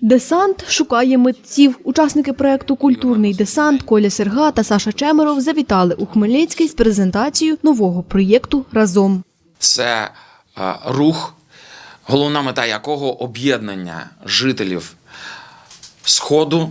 Десант шукає митців. Учасники проекту Культурний десант Коля Серга та Саша Чемеров завітали у Хмельницький з презентацією нового проєкту разом. Це е, рух, головна мета якого об'єднання жителів Сходу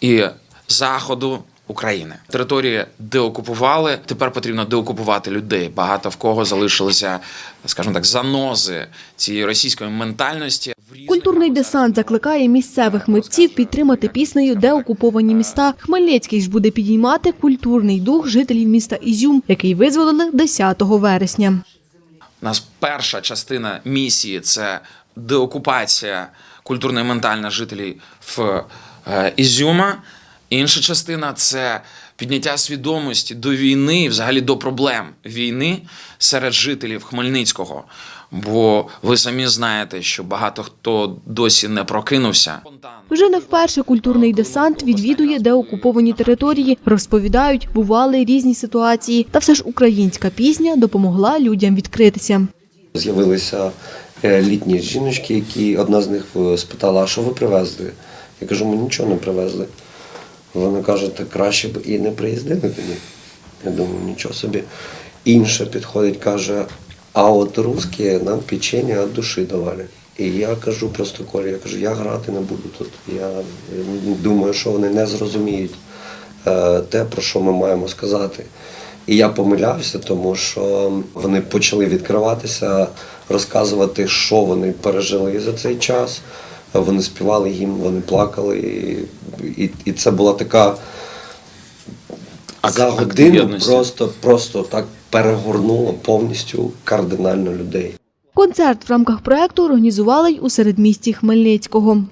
і Заходу України. Території деокупували. Тепер потрібно деокупувати людей. Багато в кого залишилися, скажімо так, занози цієї російської ментальності. Культурний десант закликає місцевих митців підтримати піснею деокуповані міста. Хмельницький ж буде підіймати культурний дух жителів міста Ізюм, який визволили 10 вересня. У нас перша частина місії це деокупація культурно і ментальна жителів в е, Ізюма. Інша частина це підняття свідомості до війни, і взагалі до проблем війни серед жителів Хмельницького. Бо ви самі знаєте, що багато хто досі не прокинувся. Вже не вперше культурний десант відвідує деокуповані території. Розповідають, бували різні ситуації. Та все ж українська пісня допомогла людям відкритися. З'явилися е, літні жіночки, які одна з них е, спитала, а що ви привезли? Я кажу, ми нічого не привезли. Вони кажуть, так краще б і не приїздили тоді. Я думаю, нічого собі. Інша підходить, каже, а от русські нам печення від душі давали. І я кажу просто Колі, я кажу, я грати не буду тут. Я думаю, що вони не зрозуміють е, те, про що ми маємо сказати. І я помилявся, тому що вони почали відкриватися, розказувати, що вони пережили за цей час. Вони співали їм, вони плакали. І, і, і це була така Ак- за годину просто, просто так перегорнуло повністю кардинально людей. Концерт в рамках проекту організували й у середмісті Хмельницького.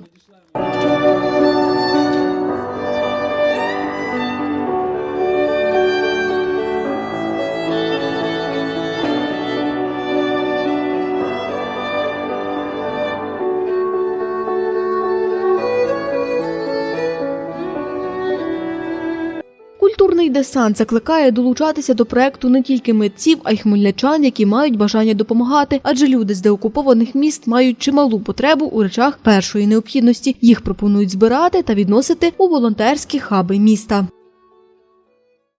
Культурний десант закликає долучатися до проекту не тільки митців, а й хмельничан, які мають бажання допомагати, адже люди з деокупованих міст мають чималу потребу у речах першої необхідності. Їх пропонують збирати та відносити у волонтерські хаби міста.